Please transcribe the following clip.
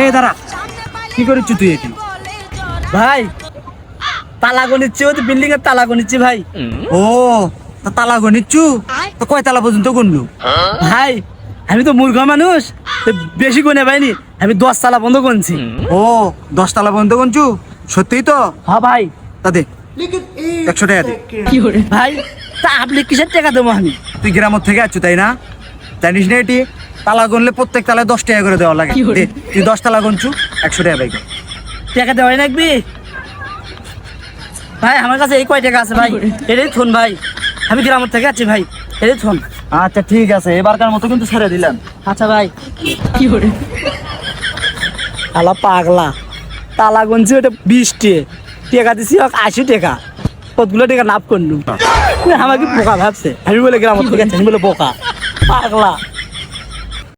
এই দাঁড়া কি করিস তুই এটি ভাই তালা গনিচ্ছি ওই বিল্ডিং এর তালা গনিচ্ছি ভাই। ও তা তালা গনিচ্ছু? তো কয় তালা পর্যন্ত গনলু? ভাই আমি তো মূর্খ মানুষ তো বেশি গুনে পাইনি আমি দশ তালা বন্ধ করছি ও দশ তালা বন্ধ গনছু? সত্যিই তো? হ্যাঁ ভাই। তা দে একশো টাকা দে। ভাই তা আপনি কিসের টাকা দেবো আমি? তুই গ্রামের থেকে আছো তাই না? জানিস না এটি? তালা গুনলে প্রত্যেক তালায় দশ টাকা করে দেওয়া লাগে। দে, তুই দশ তালা গনছু একশো টাকা পাইবে। টাকা দেওয়াই লাগবি ভাই আমার কাছে এই কয় টাকা আছে ভাই? এটাই থন ভাই আমি গ্রামের থেকে আছি ভাই। এটাই থন। আচ্ছা ঠিক আছে এবারকার মতো কিন্তু ছেড়ে দিলাম। আচ্ছা ভাই। কি করে? আলা পাগলা। তালা গুনছি ওটা বিশ টে। টাকা দিছি হোক আশি টাকা। কতগুলো টাকা নাপ করলু আমাকে বোকা ভাবছে। আমি বলে গ্রামের থেকে আছি, আমি বলে বোকা। পাগলা